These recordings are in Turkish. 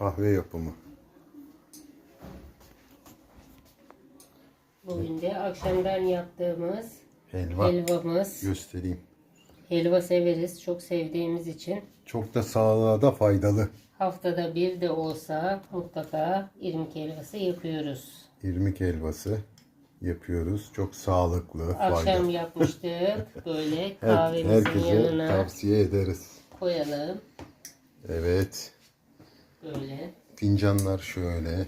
Kahve yapımı. Bugün de akşamdan yaptığımız Helva. helvamız. Göstereyim. Helva severiz. Çok sevdiğimiz için. Çok da sağlığa da faydalı. Haftada bir de olsa mutlaka irmik helvası yapıyoruz. İrmik helvası yapıyoruz. Çok sağlıklı, Akşam faydalı. yapmıştık. Böyle kahvemizin herkese yanına tavsiye ederiz. koyalım. Evet. Böyle. Fincanlar şöyle.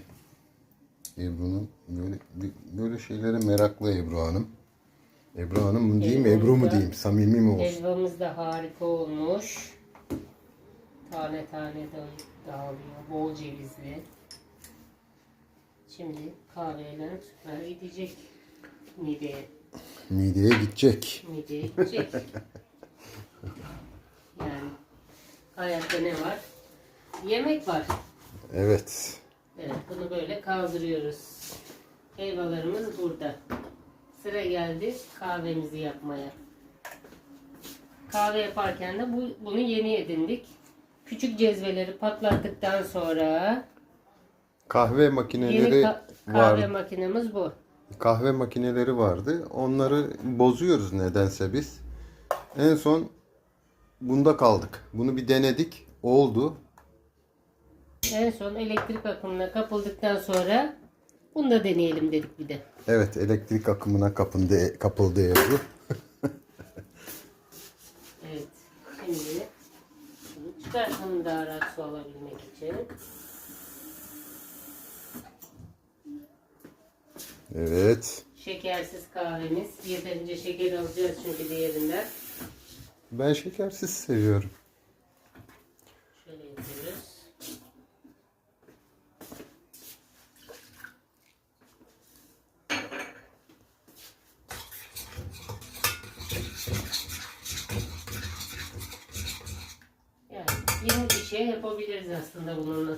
Ebru'nun böyle böyle şeylere meraklı Ebru Hanım. Ebru Hanım mı diyeyim, Ebru mu diyeyim? Samimi mi olsun? Helvamız da harika olmuş. Tane tane da- dağılıyor. Bol cevizli. Şimdi kahveyle süper gidecek. Mideye, Mideye gidecek. mideye gidecek. yani hayatta ne var? Yemek var. Evet. Evet bunu böyle kaldırıyoruz. Helvalarımız burada. Sıra geldi kahvemizi yapmaya. Kahve yaparken de bu, bunu yeni edindik. Küçük cezveleri patlattıktan sonra Kahve yeni makineleri ka- kahve var. makinemiz bu. Kahve makineleri vardı. Onları bozuyoruz nedense biz. En son bunda kaldık. Bunu bir denedik. Oldu. En son elektrik akımına kapıldıktan sonra bunu da deneyelim dedik bir de. Evet elektrik akımına kapındı, kapıldı Ebru. Evet. Şimdi şunu çıkartalım daha rahat su alabilmek için. Evet. Şekersiz kahvemiz. Yeterince şeker alacağız çünkü diğerinden. Ben şekersiz seviyorum. Şöyle yapıyoruz. Yani 20 kişiye yapabiliriz aslında bununla.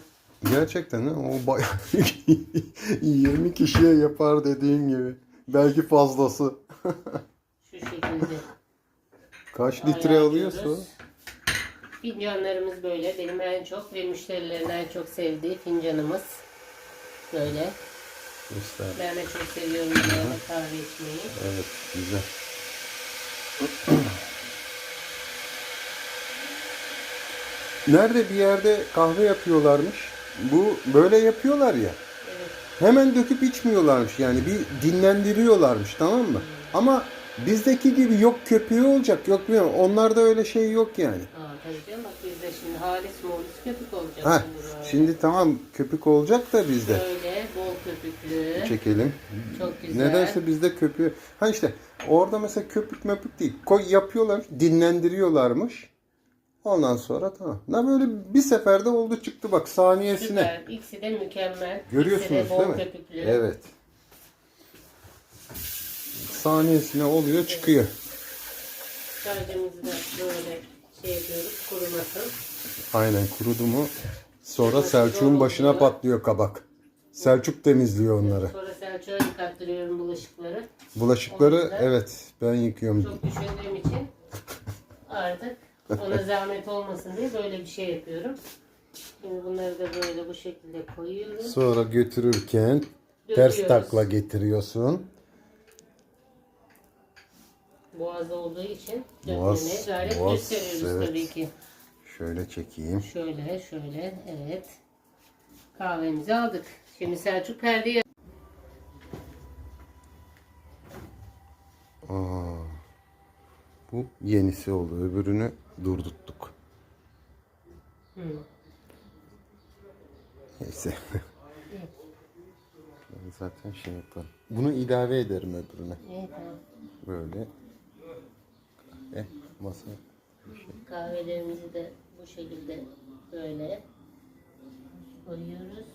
Gerçekten ha, o bayağı 20 kişiye yapar dediğin gibi. Belki fazlası. Şu şekilde. Kaç litre alıyorsa? Fincanlarımız böyle. Benim en çok ve müşterilerin en çok sevdiği fincanımız. Böyle. Göster. Ben de çok seviyorum kahve içmeyi. Evet güzel. Nerede bir yerde kahve yapıyorlarmış. Bu böyle yapıyorlar ya. Evet. Hemen döküp içmiyorlarmış yani bir dinlendiriyorlarmış tamam mı? Ama bizdeki gibi yok köpüğü olacak yok bilmiyorum. Onlarda öyle şey yok yani. Aa tabii canım bak bizde şimdi halis molis köpük olacak. Ha, şimdi tamam köpük olacak da bizde. Böyle bol köpüklü. Çekelim. Çok güzel. Nedense bizde köpüğü. Ha işte orada mesela köpük möpük değil. Koy yapıyorlar, dinlendiriyorlarmış. Ondan sonra tamam. Ne böyle bir seferde oldu çıktı bak saniyesine. Süper. İkisi de mükemmel. Görüyorsunuz İkisi de değil mi? köpüklü. Evet. Saniyesine oluyor çıkıyor. Şarjımızı da böyle şey yapıyoruz kurumasın. Aynen kurudu mu sonra Selçuk'un başına oluyor. patlıyor kabak. Selçuk temizliyor onları. Sonra Selçuk'a yıkattırıyorum bulaşıkları. Bulaşıkları evet ben yıkıyorum. Çok düşündüğüm için artık ona zahmet olmasın diye böyle bir şey yapıyorum. Şimdi bunları da böyle bu şekilde koyuyorum. Sonra götürürken ters Döküyoruz. takla getiriyorsun. Boğaz olduğu için Boğaz- dökmene gayret boğaz, gösteriyoruz evet. tabii ki. Şöyle çekeyim. Şöyle şöyle evet. Kahvemizi aldık. Şimdi Selçuk perdeye Aa, bu yenisi oldu. Öbürünü durduttuk. Hı. Neyse. Ben zaten şey yaparım. Bunu ilave ederim öbürüne. Tamam. Böyle. Eh, masa. şey. Kahvelerimizi de bu şekilde böyle koyuyoruz.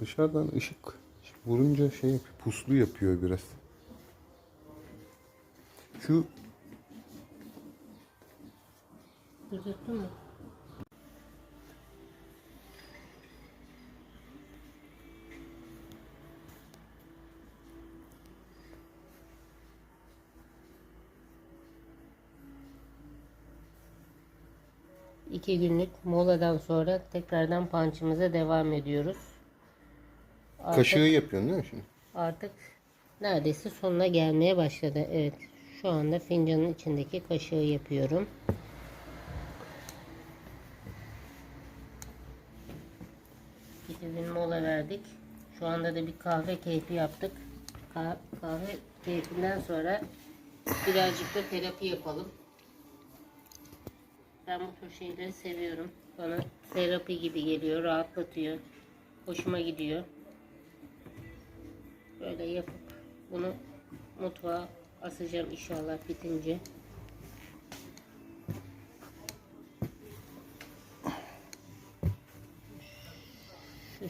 Dışarıdan ışık, vurunca şey puslu yapıyor biraz. Şu Durdurttun mu? iki günlük moladan sonra tekrardan punch'ımıza devam ediyoruz. Artık, Kaşığı yapıyorsun değil mi şimdi? artık neredeyse sonuna gelmeye başladı. Evet. Şu anda fincanın içindeki kaşığı yapıyorum. İki gün mola verdik. Şu anda da bir kahve keyfi yaptık. Ka- kahve keyfinden sonra birazcık da terapi yapalım. Ben bu tür şeyleri seviyorum. Bana terapi gibi geliyor, rahatlatıyor. Hoşuma gidiyor. Böyle yapıp bunu mutfağa asacağım inşallah bitince.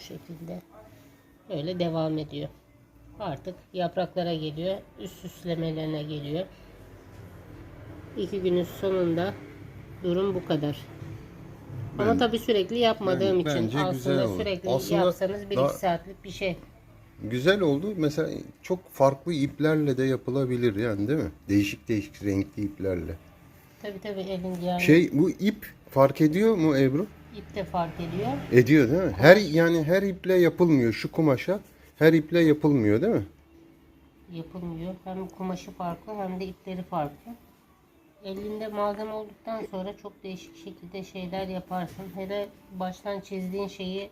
Şekilde böyle devam ediyor. Artık yapraklara geliyor, üst süslemelerine geliyor. İki günün sonunda durum bu kadar. Ama Ben- tabii sürekli yapmadığım Ben- için aslında sürekli Aslında yapsanız bir daha- iki saatlik bir şey. Güzel oldu. Mesela çok farklı iplerle de yapılabilir yani değil mi? Değişik değişik renkli iplerle. Tabii tabii elin yani Şey bu ip fark ediyor mu Ebru? İp de fark ediyor. Ediyor değil mi? Her yani her iple yapılmıyor şu kumaşa. Her iple yapılmıyor değil mi? yapılmıyor. Hem kumaşı farklı hem de ipleri farklı. Elinde malzeme olduktan sonra çok değişik şekilde şeyler yaparsın. Hele baştan çizdiğin şeyi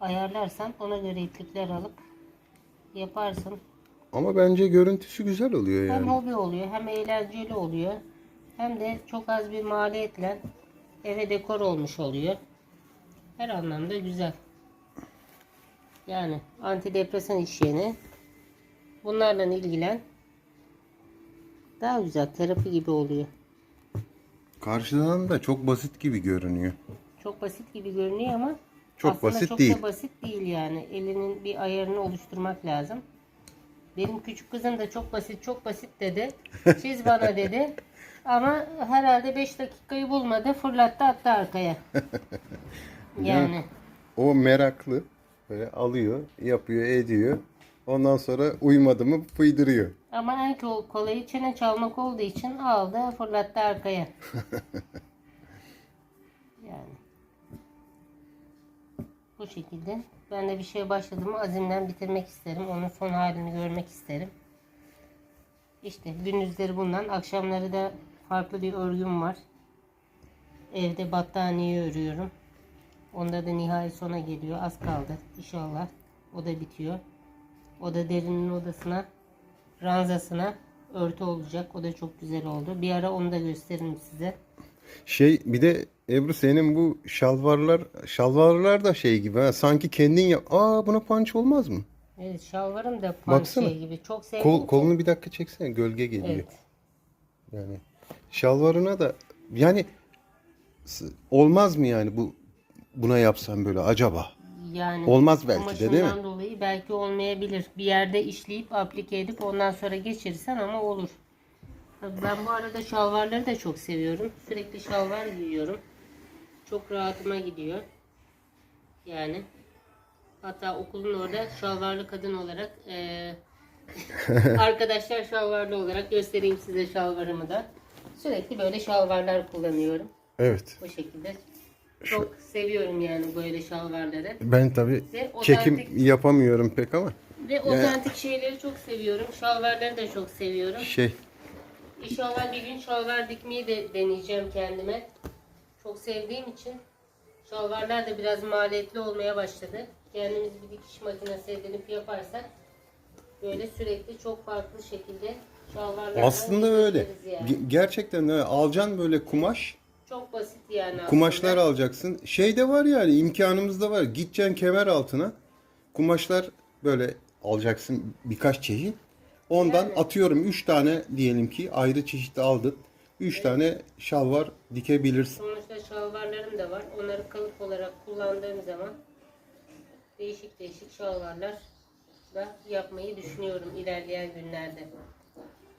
ayarlarsan ona göre iplikler alıp yaparsın. Ama bence görüntüsü güzel oluyor Hem yani. hobi oluyor hem eğlenceli oluyor. Hem de çok az bir maliyetle eve dekor olmuş oluyor. Her anlamda güzel. Yani antidepresan işyeni bunlarla ilgilen daha güzel terapi gibi oluyor. Karşıdan da çok basit gibi görünüyor. Çok basit gibi görünüyor ama Çok aslında basit çok değil. da basit değil yani. Elinin bir ayarını oluşturmak lazım. Benim küçük kızım da çok basit çok basit dedi. Çiz bana dedi. Ama herhalde 5 dakikayı bulmadı. Fırlattı attı arkaya. Yani O meraklı. Böyle alıyor, yapıyor, ediyor. Ondan sonra uymadı mı fıydırıyor. ama en kol- kolayı çene çalmak olduğu için aldı fırlattı arkaya. Yani. Bu şekilde. Ben de bir şey başladım azimden bitirmek isterim. Onun son halini görmek isterim. İşte gündüzleri bundan. Akşamları da farklı bir örgüm var. Evde battaniye örüyorum. Onda da nihai sona geliyor. Az kaldı. İnşallah. O da bitiyor. O da derinin odasına, ranzasına örtü olacak. O da çok güzel oldu. Bir ara onu da gösteririm size. Şey bir de Ebru senin bu şalvarlar şalvarlar da şey gibi ha sanki kendin yap. Aa buna punch olmaz mı? Evet şalvarım da pan Baksana. şey gibi. Çok sevdiğim Kol, kolunu bir dakika çeksene gölge geliyor. Evet. Yani şalvarına da yani olmaz mı yani bu buna yapsam böyle acaba? Yani Olmaz belki de, değil mi? dolayı belki olmayabilir. Bir yerde işleyip aplike edip ondan sonra geçirirsen ama olur. Tabii Ben bu arada şalvarları da çok seviyorum. Sürekli şalvar giyiyorum. Çok rahatıma gidiyor. Yani hatta okulun orada şalvarlı kadın olarak eee, arkadaşlar şalvarlı olarak göstereyim size şalvarımı da. Sürekli böyle şalvarlar kullanıyorum. Evet. Bu şekilde. Çok seviyorum yani böyle şalvarları. Ben tabi Ve çekim otantik- yapamıyorum pek ama Ve otantik şeyleri çok seviyorum. Şalvarları da çok seviyorum. şey İnşallah bir gün şalvar dikmeyi de deneyeceğim kendime. Çok sevdiğim için şalvarlar da biraz maliyetli olmaya başladı. Kendimiz bir dikiş makinesi edinip yaparsak böyle sürekli çok farklı şekilde şalvarlar aslında öyle. Ge- Gerçekten öyle. Alacaksın böyle kumaş. Çok basit yani aslında. Kumaşlar alacaksın. Şey de var yani imkanımız da var. Gideceksin kemer altına. Kumaşlar böyle alacaksın birkaç çeşit. Ondan atıyorum 3 tane diyelim ki ayrı çeşit aldın. 3 tane şalvar dikebilirsin. Sonuçta şalvarlarım da var. Onları kalıp olarak kullandığım zaman değişik değişik şalvarlar da yapmayı düşünüyorum ilerleyen günlerde.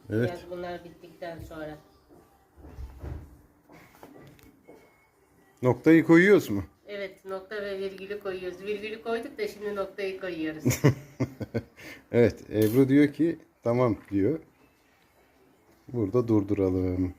Evet. Biraz bunlar bittikten sonra. Noktayı koyuyoruz mu? Evet nokta ve virgülü koyuyoruz. Virgülü koyduk da şimdi noktayı koyuyoruz. Evet Ebru diyor ki tamam diyor. Burada durduralım.